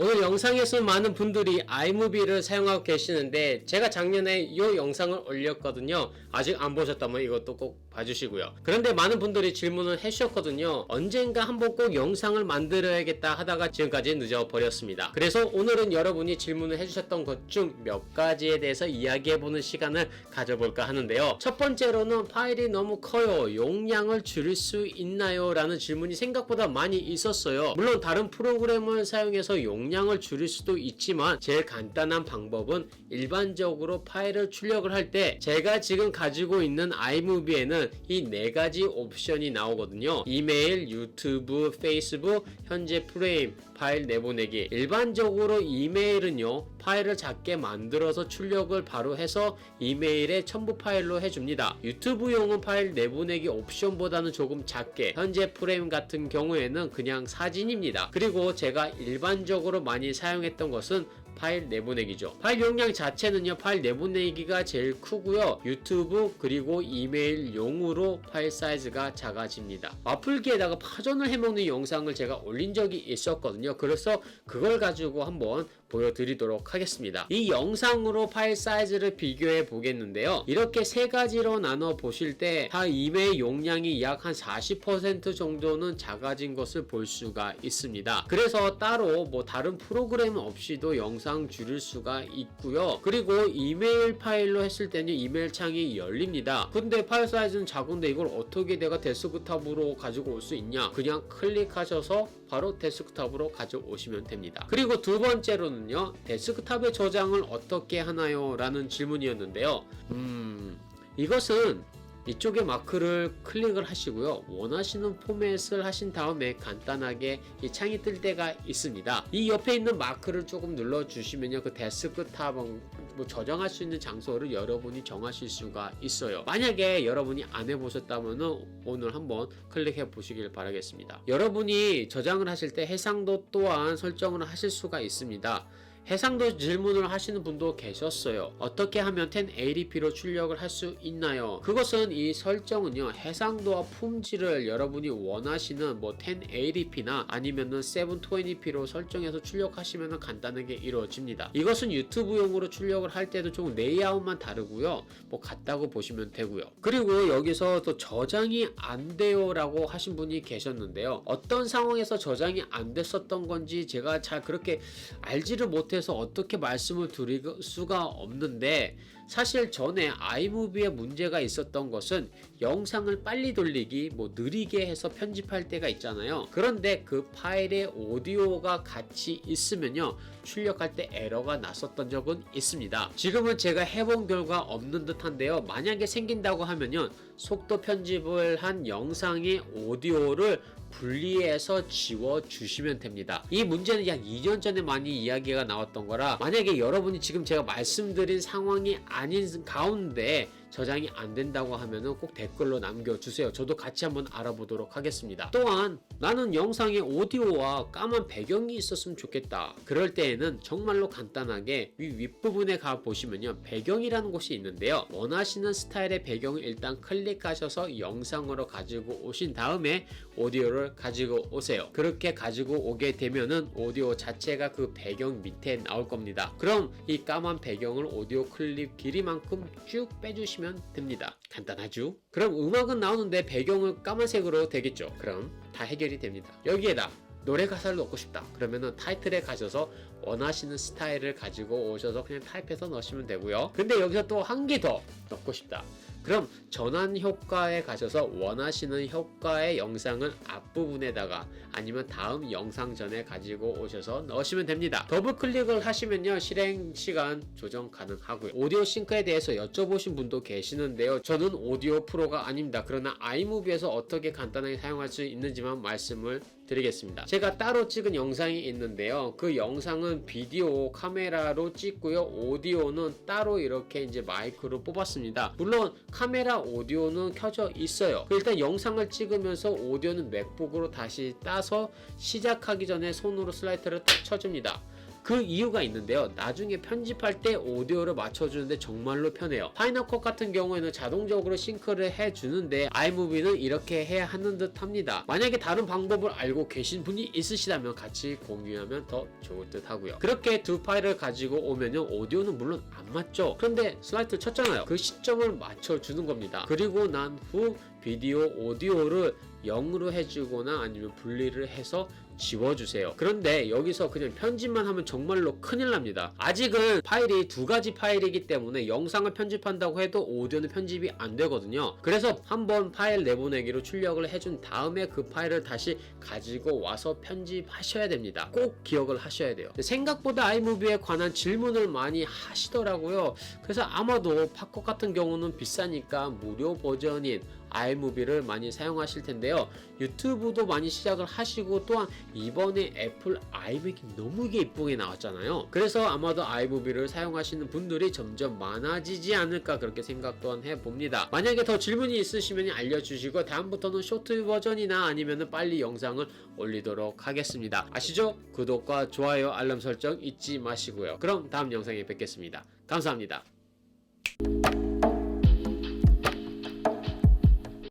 오늘 영상에서 많은 분들이 아이무비를 사용하고 계시는데 제가 작년에 이 영상을 올렸거든요. 아직 안 보셨다면 이것도 꼭 봐주시고요. 그런데 많은 분들이 질문을 해주셨거든요. 언젠가 한번 꼭 영상을 만들어야겠다 하다가 지금까지 늦어버렸습니다. 그래서 오늘은 여러분이 질문을 해주셨던 것 중 몇 가지에 대해서 이야기해보는 시간을 가져볼까 하는데요. 첫 번째로는 파일이 너무 커요. 용량을 줄일 수 있나요? 라는 질문이 생각보다 많이 있었어요. 물론 다른 프로그램을 사용해서 용량을 줄일 수도 있지만 제일 간단한 방법은 일반적으로 파일을 출력을 할 때 제가 지금 가지고 있는 아이 이 네 가지 옵션이 나오거든요. 이메일, 유튜브, 페이스북, 현재 프레임, 파일 내보내기. 일반적으로 이메일은요, 파일을 작게 만들어서 출력을 바로 해서 이메일에 첨부 파일로 해줍니다. 유튜브용은 파일 내보내기 옵션보다는 조금 작게, 현재 프레임 같은 경우에는 그냥 사진입니다. 그리고 제가 일반적으로 많이 사용했던 것은 파일 내보내기죠. 파일 용량 자체는요, 파일 내보내기가 제일 크고요. 유튜브 그리고 이메일용으로 파일 사이즈가 작아집니다. 와플기에다가 파전을 해먹는 영상을 제가 올린 적이 있었거든요. 그래서 그걸 가지고 한번 보여드리도록 하겠습니다. 이 영상으로 파일 사이즈를 비교해 보겠는데요. 이렇게 세 가지로 나눠 보실 때 다 이메일 용량이 약 한 40% 정도는 작아진 것을 볼 수가 있습니다. 그래서 따로 뭐 다른 프로그램 없이도 영상 줄일 수가 있고요. 그리고 이메일 파일로 했을 때는 이메일 창이 열립니다. 근데 파일 사이즈는 작은데 이걸 어떻게 내가 데스크탑으로 가지고 올 수 있냐? 그냥 클릭하셔서 바로 데스크탑으로 가져오시면 됩니다. 그리고 두 번째로는요, 데스크탑에 저장을 어떻게 하나요? 라는 질문이었는데요. 음, 이것은 이쪽에 마크를 클릭을 하시고요. 원하시는 포맷을 하신 다음에 간단하게 이 창이 뜰 때가 있습니다. 이 옆에 있는 마크를 조금 눌러주시면요. 그 데스크 탑은 뭐 저장할 수 있는 장소를 여러분이 정하실 수가 있어요. 만약에 여러분이 안 해보셨다면 오늘 한번 클릭해 보시길 바라겠습니다. 여러분이 저장을 하실 때 해상도 또한 설정을 하실 수가 있습니다. 해상도 질문을 하시는 분도 계셨어요. 어떻게 하면 1080p로 출력을 할 수 있나요? 그것은 이 설정은요, 해상도와 품질을 여러분이 원하시는 뭐 1080p나 아니면은 720p로 설정해서 출력하시면 간단하게 이루어집니다. 이것은 유튜브용으로 출력을 할 때도 조금 레이아웃만 다르고요. 뭐 같다고 보시면 되고요. 그리고 여기서 또 저장이 안 돼요라고 하신 분이 계셨는데요. 어떤 상황에서 저장이 안 됐었던 건지 제가 잘 그렇게 알지를 못해 서 어떻게 말씀을 드릴 수가 없는데 사실 전에 아이무비에 문제가 있었던 것은 영상을 빨리 돌리기 뭐 느리게 해서 편집할 때가 있잖아요. 그런데 그 파일에 오디오가 같이 있으면요. 출력할 때 에러가 났었던 적은 있습니다. 지금은 제가 해본 결과 없는 듯 한데요. 만약에 생긴다고 하면요. 속도 편집을 한 영상의 오디오를 분리해서 지워 주시면 됩니다. 이 문제는 약 2년 전에 많이 이야기가 나왔던 거라 만약에 여러분이 지금 제가 말씀드린 상황이 아닌 가운데 저장이 안 된다고 하면은 꼭 댓글로 남겨주세요. 저도 같이 한번 알아보도록 하겠습니다. 또한 나는 영상에 오디오와 까만 배경이 있었으면 좋겠다. 그럴 때에는 정말로 간단하게 위 윗부분에 가 보시면요. 배경이라는 곳이 있는데요. 원하시는 스타일의 배경을 일단 클릭하셔서 영상으로 가지고 오신 다음에 오디오를 가지고 오세요. 그렇게 가지고 오게 되면은 오디오 자체가 그 배경 밑에 나올 겁니다. 그럼 이 까만 배경을 오디오 클립 길이만큼 쭉 빼주시면 됩니다. 간단하죠? 그럼 음악은 나오는데 배경을 까만색으로 되겠죠? 그럼 다 해결이 됩니다. 여기에다 노래 가사를 넣고 싶다. 그러면은 타이틀에 가셔서 원하시는 스타일을 가지고 오셔서 그냥 타입해서 넣으시면 되고요. 근데 여기서 또 한 개 더 넣고 싶다. 그럼 전환 효과에 가셔서 원하시는 효과의 영상을 앞부분에다가 아니면 다음 영상 전에 가지고 오셔서 넣으시면 됩니다. 더블 클릭을 하시면요. 실행 시간 조정 가능하고요. 오디오 싱크에 대해서 여쭤보신 분도 계시는데요. 저는 오디오 프로가 아닙니다. 그러나 아이무비에서 어떻게 간단하게 사용할 수 있는지만 말씀을 드리겠습니다. 제가 따로 찍은 영상이 있는데요. 그 영상은 비디오 카메라로 찍고요. 오디오는 따로 이렇게 이제 마이크로 뽑았습니다. 물론 카메라 오디오는 켜져 있어요. 일단 영상을 찍으면서 오디오는 맥북으로 다시 따서 시작하기 전에 손으로 슬라이드를 딱 쳐줍니다. 그 이유가 있는데요. 나중에 편집할 때 오디오를 맞춰주는데 정말로 편해요. 파이널 컷 같은 경우에는 자동적으로 싱크를 해주는데 아이무비는 이렇게 해야 하는 듯 합니다. 만약에 다른 방법을 알고 계신 분이 있으시다면 같이 공유하면 더 좋을 듯 하고요. 그렇게 두 파일을 가지고 오면요. 오디오는 물론 안 맞죠. 그런데 슬라이드 쳤잖아요. 그 시점을 맞춰주는 겁니다. 그리고 난 후 비디오, 오디오를 0으로 해주거나 아니면 분리를 해서 지워주세요. 그런데 여기서 그냥 편집만 하면 정말로 큰일 납니다. 아직은 파일이 두 가지 파일이기 때문에 영상을 편집한다고 해도 오디오는 편집이 안 되거든요. 그래서 한번 파일 내보내기로 출력을 해준 다음에 그 파일을 다시 가지고 와서 편집하셔야 됩니다. 꼭 기억을 하셔야 돼요. 생각보다 아이무비에 관한 질문을 많이 하시더라고요. 그래서 아마도 팝컷 같은 경우는 비싸니까 무료 버전인 아이무비를 많이 사용하실 텐데요. 유튜브도 많이 시작을 하시고 또한 이번에 애플 아이맥이 너무 이쁘게 나왔잖아요. 그래서 아마도 아이무비를 사용하시는 분들이 점점 많아지지 않을까 그렇게 생각 또한 해봅니다. 만약에 더 질문이 있으시면 알려주시고 다음부터는 쇼트 버전이나 아니면 빨리 영상을 올리도록 하겠습니다. 아시죠? 구독과 좋아요 알람 설정 잊지 마시고요. 그럼 다음 영상에 뵙겠습니다. 감사합니다.